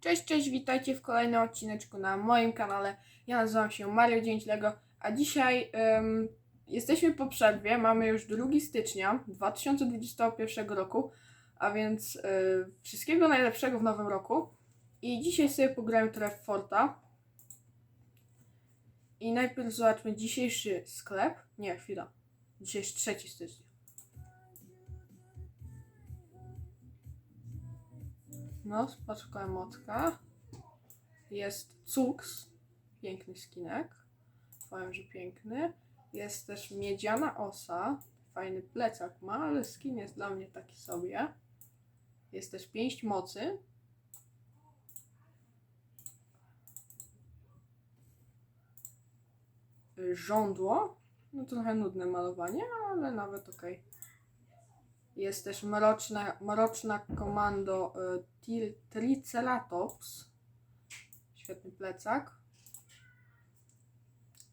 Cześć, cześć, witajcie w kolejnym odcineczku na moim kanale. Ja nazywam się Mario Dzięćlego, a dzisiaj jesteśmy po przerwie, mamy już 2 stycznia 2021 roku, a więc y, wszystkiego najlepszego w nowym roku. I dzisiaj sobie pogramy trochę w Forta. I najpierw zobaczmy dzisiejszy sklep. Nie, chwila. Dzisiaj jest 3 stycznia. No, spaczka emotka. Jest Cux. Piękny skinek. Powiem, że piękny. Jest też miedziana osa. Fajny plecak ma, ale skin jest dla mnie taki sobie. Jest też pięść mocy. Żądło. No trochę nudne malowanie, ale nawet okej. Jest też mroczna, mroczna komando y, Triceratops. Świetny plecak.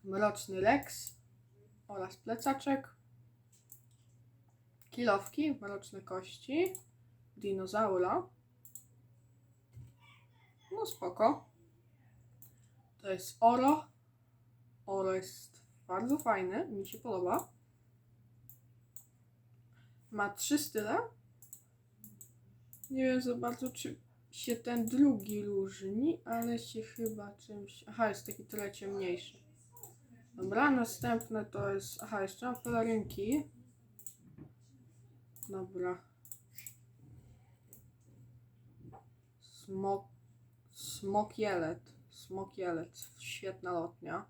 Mroczny Rex oraz plecaczek. Kilowki, mroczne kości. Dinozaura. No spoko. To jest Oro. Oro jest bardzo fajny, mi się podoba. Ma trzy style. Nie wiem za bardzo, czy się ten drugi różni, ale się chyba czymś. Aha, jest taki trochę ciemniejszy. Dobra, następne to jest. Aha, jeszcze mam pelerynki. Dobra. Smok. Smokielet. Smokielet. Świetna lotnia.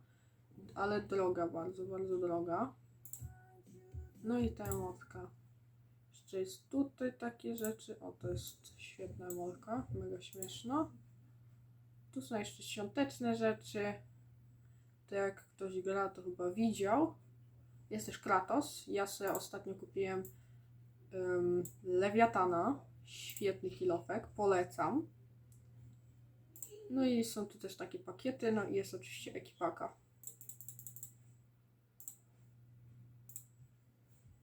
Ale droga, bardzo, bardzo droga. No i ta emotka. Jeszcze jest tutaj takie rzeczy. O, to jest świetna emolka. Mega śmieszna. Tu są jeszcze świąteczne rzeczy. To jak ktoś gra, to chyba widział. Jest też Kratos. Ja sobie ostatnio kupiłem um, Lewiatana. Świetny kilofek. Polecam. No i są tu też takie pakiety. No i jest oczywiście ekipaka.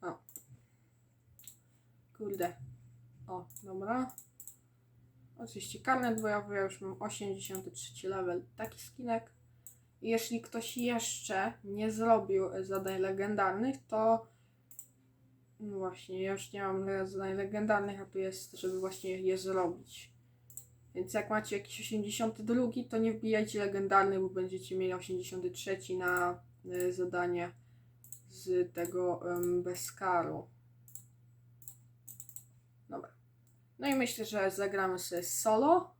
O. Kurde. O, dobra. Oczywiście karnet bojowy, ja już mam 83 level, taki skinek. I jeśli ktoś jeszcze nie zrobił zadań legendarnych, to no właśnie, ja już nie mam zadań legendarnych, a tu jest, żeby właśnie je zrobić. Więc jak macie jakiś 82, to nie wbijajcie legendarny, bo będziecie mieli 83 na e, zadanie z tego em, bez karu. Dobra. No i myślę, że zagramy sobie solo.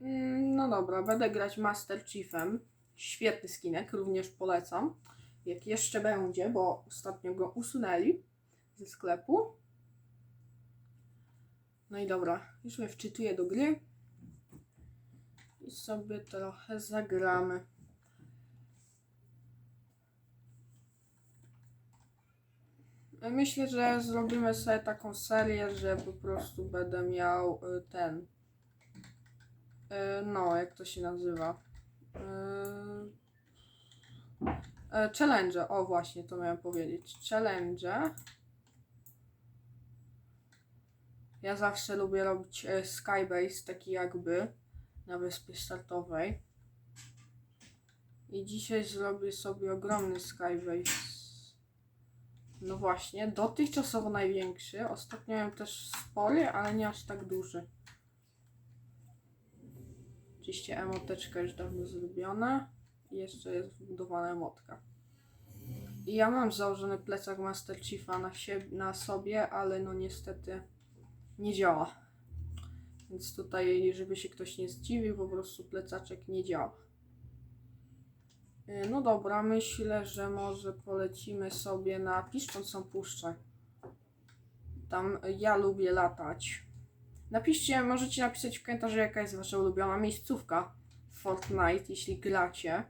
Mm, No dobra, będę grać Master Chiefem. Świetny skinek, również polecam. Jak jeszcze będzie, bo ostatnio go usunęli ze sklepu. No i dobra, już mnie wczytuję do gry. I sobie trochę zagramy. Myślę, że zrobimy sobie taką serię, że po prostu będę miał y, ten. y, No, jak to się nazywa? Y, Challenge. O, właśnie, to miałem powiedzieć. Challenge. Ja zawsze lubię robić y, Skybase, taki jakby na wyspie startowej. I dzisiaj zrobię sobie ogromny Skybase. No właśnie, dotychczasowo największy. Ostatnio miałem też spory, ale nie aż tak duży. Oczywiście emoteczka już dawno zrobiona. I jeszcze jest wbudowana emotka. I ja mam założony plecak Master Chiefa na, sie- na sobie, ale no niestety nie działa. Więc tutaj, żeby się ktoś nie zdziwił, po prostu plecaczek nie działa. Y, No dobra, myślę, że może polecimy sobie na piszczącą puszczę. Tam ja lubię latać. Napiszcie, możecie napisać w komentarzu, jaka jest wasza ulubiona miejscówka w Fortnite, jeśli gracie.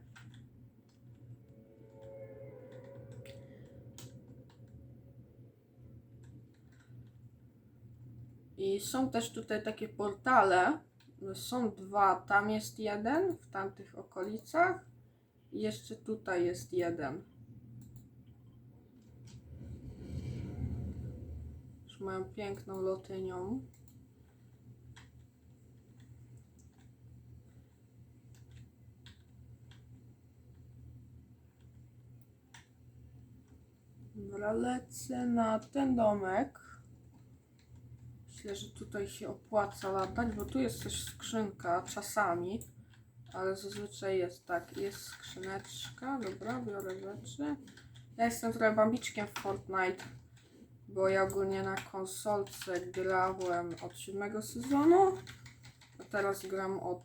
I są też tutaj takie portale. Są dwa, tam jest jeden w tamtych okolicach. Jeszcze tutaj jest jeden. Już mają piękną lotynią. Dobra, lecę na ten domek. Myślę, że tutaj się opłaca latać, bo tu jest też skrzynka czasami ale zazwyczaj jest tak, jest skrzyneczka, dobra, biorę rzeczy. Ja jestem trochę bambiczkiem w Fortnite, bo ja ogólnie na konsolce grałem od siódmego sezonu, a teraz gram od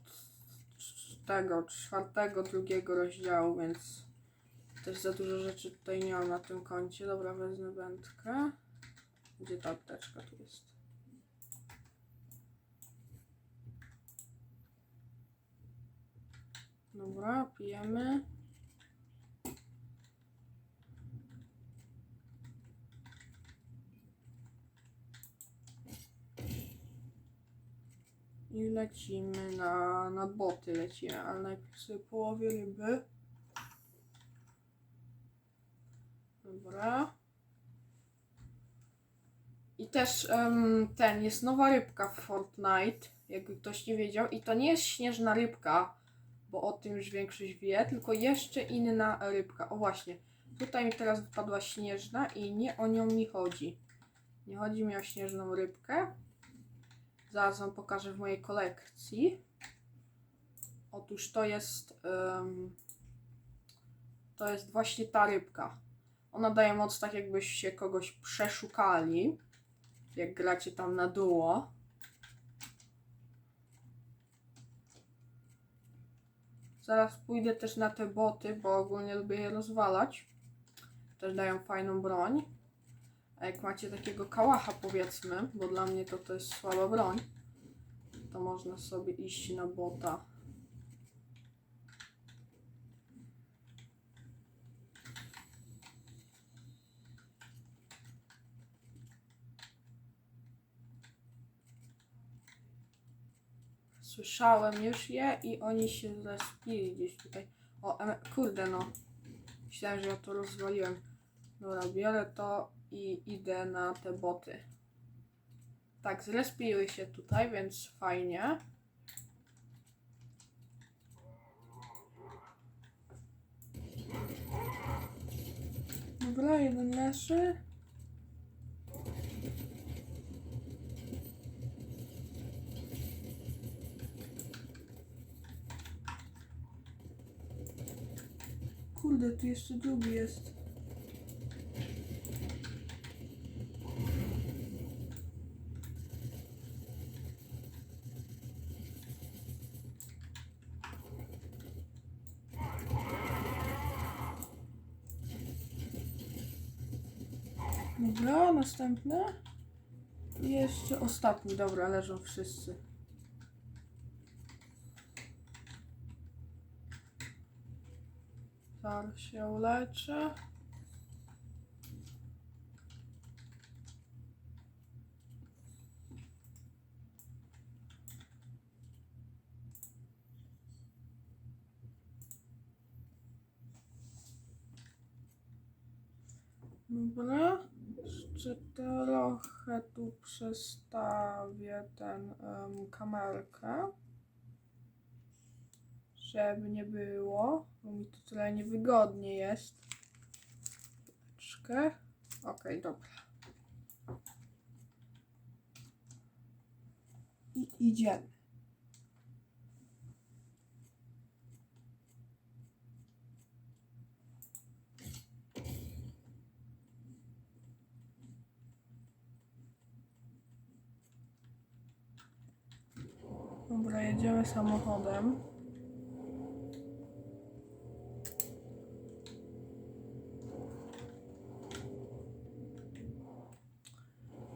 tego, czwartego, drugiego rozdziału, więc też za dużo rzeczy tutaj nie mam na tym koncie. Dobra, wezmę wędkę. Gdzie ta apteczka tu jest? Dobra, pijemy. I lecimy na, na boty lecimy, ale najpierw sobie połowię ryby. Dobra. I też em, ten, jest nowa rybka w Fortnite, jakby ktoś nie wiedział. I to nie jest śnieżna rybka, bo o tym już większość wie, tylko jeszcze inna rybka. O właśnie, tutaj mi teraz wypadła śnieżna i nie o nią mi chodzi. Nie chodzi mi o śnieżną rybkę. Zaraz wam pokażę w mojej kolekcji. Otóż to jest em, to jest właśnie ta rybka. Ona daje moc tak jakbyście kogoś przeszukali, jak gracie tam na duo. Zaraz pójdę też na te boty, bo ogólnie lubię je rozwalać. Też dają fajną broń. A jak macie takiego kałacha powiedzmy, bo dla mnie to, to jest słaba broń, to można sobie iść na bota. Słyszałem już je i oni się zespili gdzieś tutaj. O, kurde no. Myślałem, że ja to rozwaliłem. Dobra, biorę to i idę na te boty. Tak, zrespiły się tutaj, więc fajnie. Dobra, jeden leży. Kurde, tu jeszcze drugi jest. Dobra, następne. Jeszcze ostatni. Dobra, leżą wszyscy. Zaraz się uleczę. Dobra. Jeszcze trochę tu przestawię ten em, kamerkę. Żeby nie było, bo mi tu tyle niewygodnie jest. Chwileczkę. Okej, dobra. I idziemy. Dobra, jedziemy samochodem.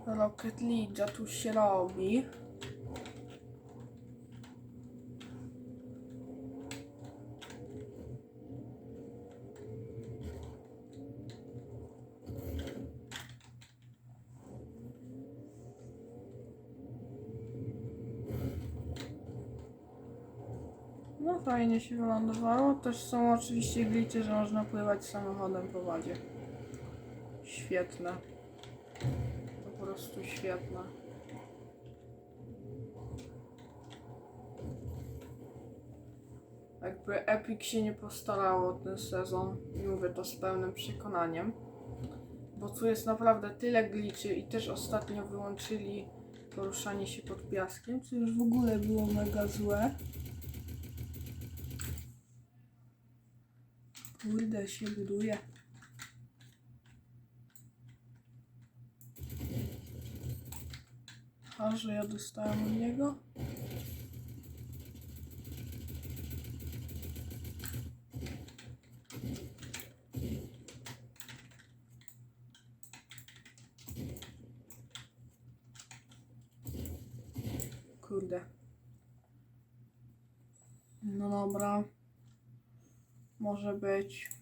Rocket League tu się robi. No fajnie się wylądowało. Też są oczywiście glicze, że można pływać samochodem po wodzie. Świetne. Prostu świetne. Jakby Epic się nie postarało ten sezon i mówię to z pełnym przekonaniem. Bo tu jest naprawdę tyle gliczy i też ostatnio wyłączyli poruszanie się pod piaskiem, co już w ogóle było mega złe. Kurde, się buduje. A, że ja dostałem od niego? Kurde. No dobra. Może być.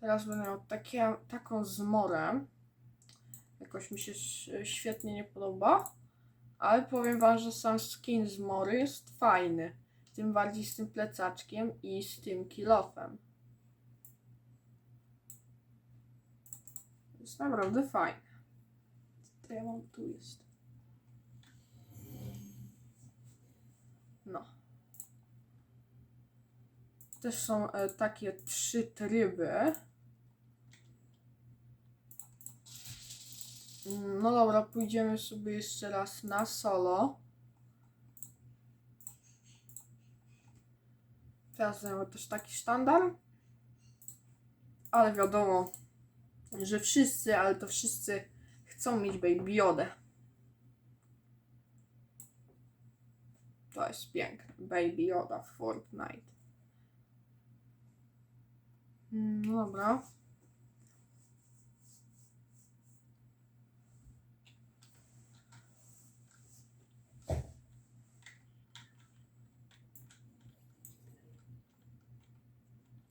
Teraz będę miał takie, taką zmorę. Jakoś mi się świetnie nie podoba. Ale powiem wam, że sam skin zmory jest fajny. Tym bardziej z tym plecaczkiem i z tym kilofem. Jest naprawdę fajne. Co ja mam tu jest? No. Też są e, takie trzy tryby. No dobra, pójdziemy sobie jeszcze raz na solo. Teraz mamy też taki sztandar. Ale wiadomo, że wszyscy, ale to wszyscy chcą mieć Baby Yodę. To jest piękne. Baby Yoda w Fortnite. Mm, No dobra.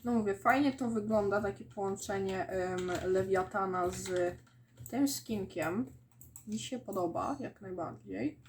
No mówię, fajnie to wygląda, takie połączenie em, Lewiatana z tym skinkiem. Mi się podoba, jak najbardziej.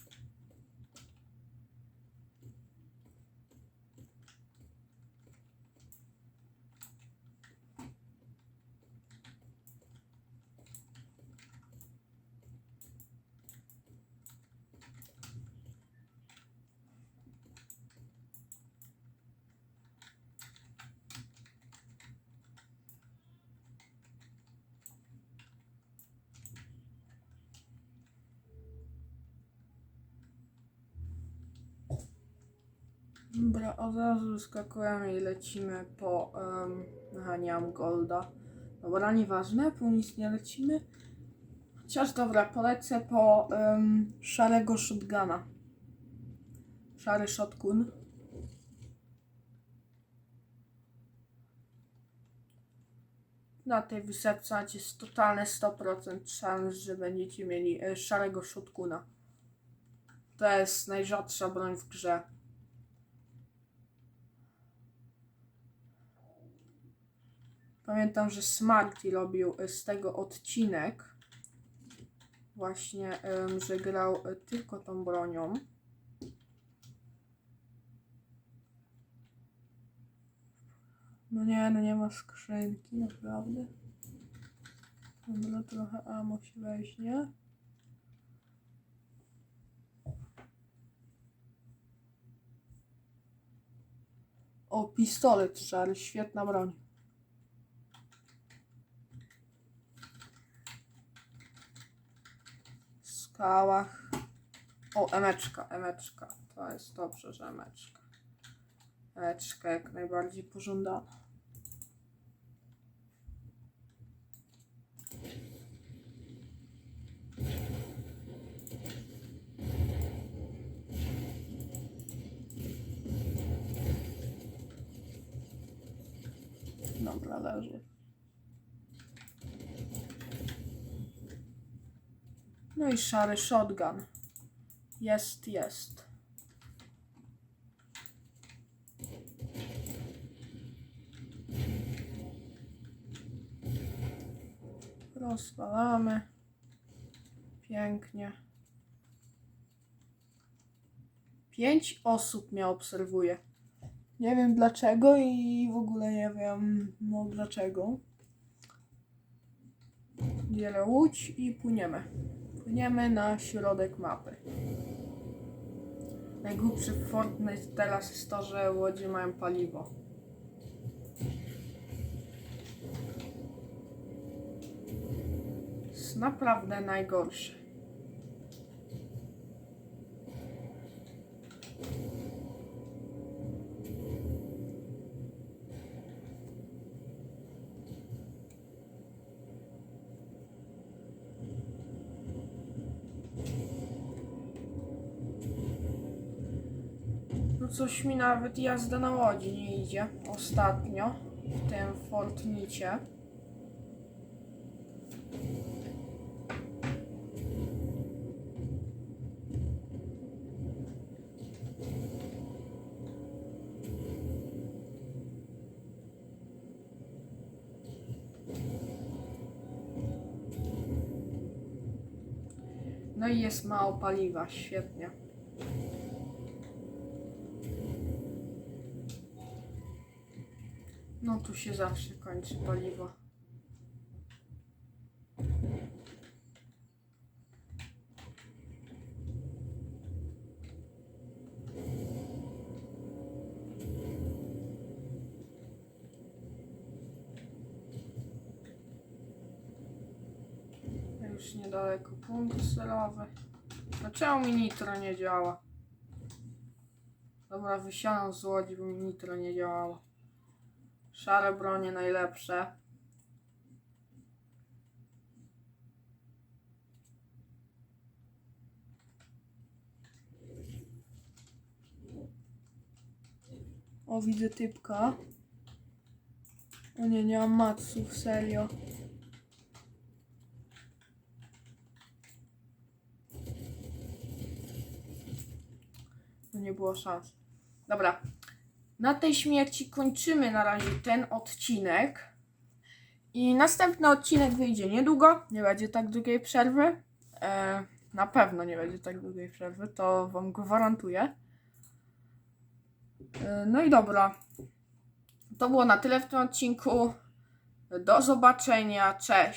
Dobra, od razu wyskakujemy i lecimy po... Um, aha, nie mam golda. Dobra, nieważne, po nic nie lecimy. Chociaż dobra, polecę po um, szarego shotguna. Szary shotgun. Na tej wysepce jest totalne 100% szans, że będziecie mieli e, szarego shotguna. To jest najrzadsza broń w grze. Pamiętam, że Smarty robił e, z tego odcinek. Właśnie, że grał e, tylko tą bronią. No nie, no nie ma skrzynki, naprawdę. Dobra, trochę amo się weźmie. O, pistolet szary, świetna broń. Skałach. O, emeczka, emeczka. To jest dobrze, że emeczka. Emeczka jak najbardziej pożądana. Dobra, leży. No i szary shotgun. Jest, jest. Rozwalamy. Pięknie. Pięć osób mnie obserwuje. Nie wiem dlaczego i w ogóle nie wiem no dlaczego. Biorę łódź i płyniemy. Płyniemy na środek mapy. Najgłupszy Fortnite teraz jest to, że łodzie mają paliwo. Jest naprawdę najgorsze. No coś mi nawet jazda na łodzi nie idzie ostatnio w tym Fortnicie. No i jest mało paliwa, świetnie. Tu się zawsze kończy paliwo. Już niedaleko punkt celowy. Dlaczego mi nitro nie działa? Dobra, wysiadam z łodzi, bo mi nitro nie działało. Szare bronie najlepsze. O, widzę typka. O nie, nie mam matsów, serio. To nie było szans. Dobra, na tej śmierci kończymy na razie ten odcinek. I następny odcinek wyjdzie niedługo. Nie będzie tak długiej przerwy. E, na pewno nie będzie tak długiej przerwy, to Wam gwarantuję. E, no i dobra. To było na tyle w tym odcinku. Do zobaczenia. Cześć.